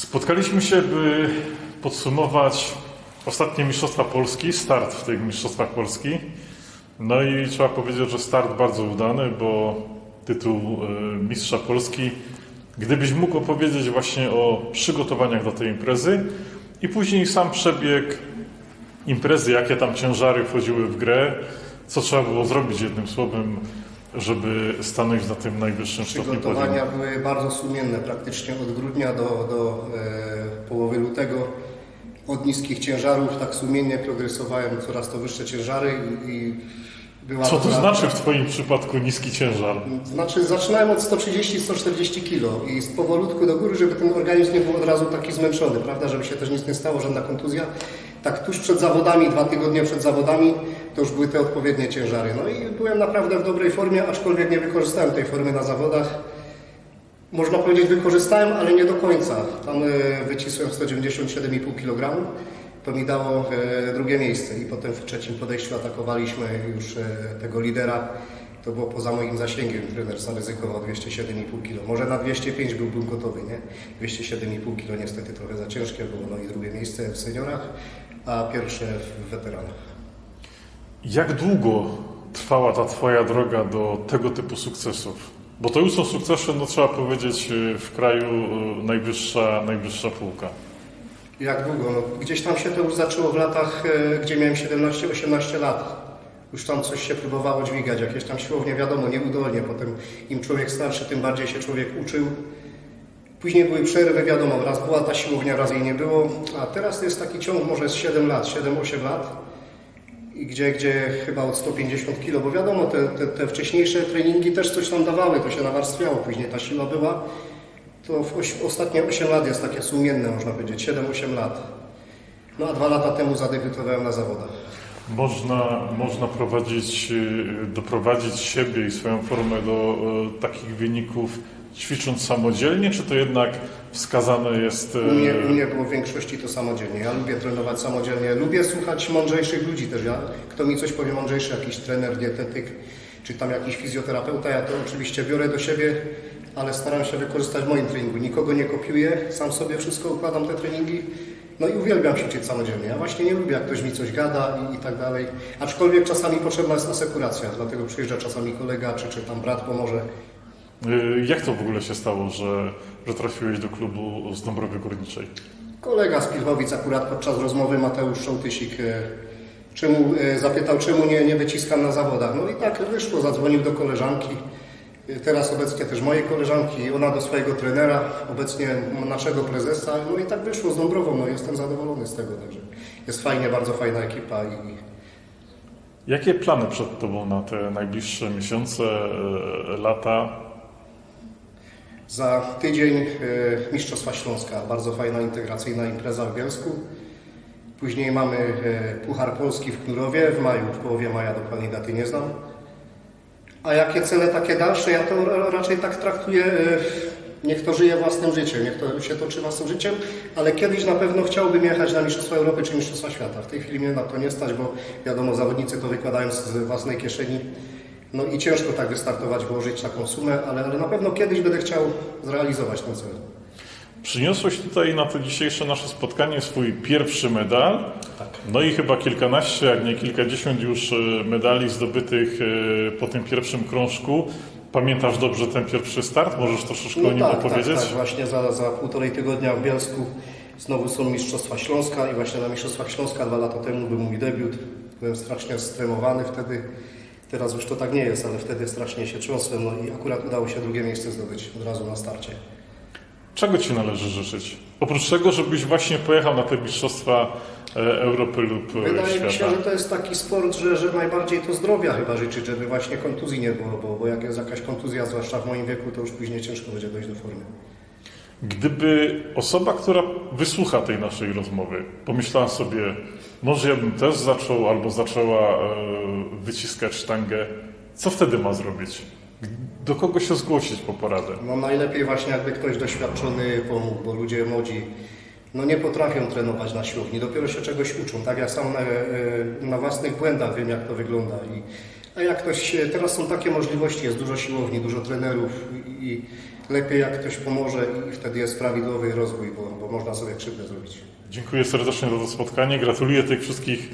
Spotkaliśmy się, by podsumować ostatnie Mistrzostwa Polski, start w tych Mistrzostwach Polski. No i trzeba powiedzieć, że start bardzo udany, bo tytuł e, Mistrza Polski. Gdybyś mógł opowiedzieć właśnie o przygotowaniach do tej imprezy i później sam przebieg imprezy, jakie tam ciężary wchodziły w grę, co trzeba było zrobić jednym słowem, żeby stanąć na tym najwyższym stopniu. Przygotowania były bardzo sumienne, praktycznie od grudnia do, do e, połowy lutego. Od niskich ciężarów tak sumiennie progresowałem coraz to wyższe ciężary i, i była Co to znaczy w Twoim przypadku niski ciężar? Znaczy zaczynałem od 130-140 kg i z powolutku do góry, żeby ten organizm nie był od razu taki zmęczony, prawda, żeby się też nic nie stało, żadna kontuzja. Tak tuż przed zawodami, dwa tygodnie przed zawodami, to już były te odpowiednie ciężary. No i byłem naprawdę w dobrej formie, aczkolwiek nie wykorzystałem tej formy na zawodach. Można powiedzieć wykorzystałem, ale nie do końca. Tam e, wycisłem 197,5 kg. To mi dało e, drugie miejsce i potem w trzecim podejściu atakowaliśmy już e, tego lidera. To było poza moim zasięgiem. Trener zaryzykował 207,5 kg. Może na 205 byłbym gotowy, nie? 207,5 kg niestety trochę za ciężkie było. No i drugie miejsce w seniorach, a pierwsze w weteranach. Jak długo trwała ta Twoja droga do tego typu sukcesów? Bo to już są sukcesy, no trzeba powiedzieć, y, w kraju najwyższa, najwyższa półka. Jak długo? No, gdzieś tam się to już zaczęło w latach, e, gdzie miałem 17-18 lat. Już tam coś się próbowało dźwigać, jakieś tam siłownie, wiadomo, nieudolnie. Potem im człowiek starszy, tym bardziej się człowiek uczył. Później były przerwy, wiadomo, raz była ta siłownia, raz jej nie było. A teraz jest taki ciąg może z 7 lat, 7-8 lat. Gdzie, gdzie chyba od 150 kg, bo wiadomo, te, te, te wcześniejsze treningi też coś tam dawały, to się nawarstwiało, później ta siła była. To w oś, ostatnie 8 lat jest takie sumienne, można powiedzieć, 7-8 lat. No a dwa lata temu zadebiutowałem na zawodach. Można, można prowadzić, y, doprowadzić siebie i swoją formę do y, takich wyników ćwicząc samodzielnie, czy to jednak wskazane jest... y, U mnie, u mnie było w większości to samodzielnie. Ja lubię trenować samodzielnie. Lubię słuchać mądrzejszych ludzi też. Ja, kto mi coś powie mądrzejszy, jakiś trener, dietetyk, czy tam jakiś fizjoterapeuta, ja to oczywiście biorę do siebie, ale staram się wykorzystać w moim treningu. Nikogo nie kopiuję, sam sobie wszystko układam te treningi. No i uwielbiam ćwiczyć samodzielnie. Ja właśnie nie lubię, jak ktoś mi coś gada i, i tak dalej. Aczkolwiek czasami potrzebna jest asekuracja, dlatego przyjeżdża czasami kolega, czy, czy tam brat pomoże. y, Jak to w ogóle się stało, że, że trafiłeś do klubu z Dąbrowy Górniczej? Kolega z Pilchowic akurat podczas rozmowy Mateusz Szołtysik e, czemu, e, zapytał, czemu nie, nie wyciskam na zawodach. No i tak wyszło, zadzwonił do koleżanki, teraz obecnie też mojej koleżanki, ona do swojego trenera, obecnie naszego prezesa. No i tak wyszło z Dąbrową, no jestem zadowolony z tego, także jest fajnie, bardzo fajna ekipa i Jakie plany przed Tobą na te najbliższe miesiące, y, lata? Za tydzień e, Mistrzostwa Śląska, bardzo fajna integracyjna impreza w Bielsku. Później mamy e, Puchar Polski w Knurowie w maju, w połowie maja, dokładnej daty nie znam. A jakie cele takie dalsze, ja to ra- raczej tak traktuję, e, niech to żyje własnym życiem, niech to się toczy własnym życiem, ale kiedyś na pewno chciałbym jechać na Mistrzostwa Europy czy Mistrzostwa Świata. W tej chwili mnie na to nie stać, bo wiadomo, zawodnicy to wykładają z własnej kieszeni. No i ciężko tak wystartować, włożyć taką sumę, ale, ale na pewno kiedyś będę chciał zrealizować ten cel. Przyniosłeś tutaj na to dzisiejsze nasze spotkanie swój pierwszy medal. Tak. No i chyba kilkanaście, jak nie kilkadziesiąt już e, medali zdobytych e, po tym pierwszym krążku. Pamiętasz dobrze ten pierwszy start? Możesz troszeczkę o nim tak, opowiedzieć? Tak, tak, właśnie za, za półtorej tygodnia w Bielsku znowu są Mistrzostwa Śląska i właśnie na Mistrzostwach Śląska dwa lata temu był mój debiut. Byłem strasznie stremowany wtedy. Teraz już to tak nie jest, ale wtedy strasznie się trząsłem no i akurat udało się drugie miejsce zdobyć od razu na starcie. Czego Ci należy życzyć? Oprócz tego, żebyś właśnie pojechał na te mistrzostwa e, Europy lub e, Wydaje mi się, świata. że to jest taki sport, że, że najbardziej to zdrowia chyba życzyć, żeby właśnie kontuzji nie było, bo, bo jak jest jakaś kontuzja, zwłaszcza w moim wieku, to już później ciężko będzie dojść do formy. Gdyby osoba, która wysłucha tej naszej rozmowy, pomyślała sobie, może ja bym też zaczął albo zaczęła e, wyciskać sztangę, co wtedy ma zrobić? Do kogo się zgłosić po poradę? No najlepiej właśnie jakby ktoś doświadczony pomógł, bo ludzie młodzi no nie potrafią trenować na siłowni, dopiero się czegoś uczą. Tak ja sam na, e, na własnych błędach wiem jak to wygląda i A jak ktoś, e, teraz są takie możliwości, jest dużo siłowni, dużo trenerów i, i lepiej jak ktoś pomoże i wtedy jest prawidłowy rozwój, bo, bo można sobie krzywdę zrobić. Dziękuję serdecznie za to spotkanie. Gratuluję tych wszystkich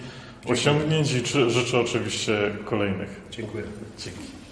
osiągnięć i życzę oczywiście kolejnych. Dziękuję. Dzięki.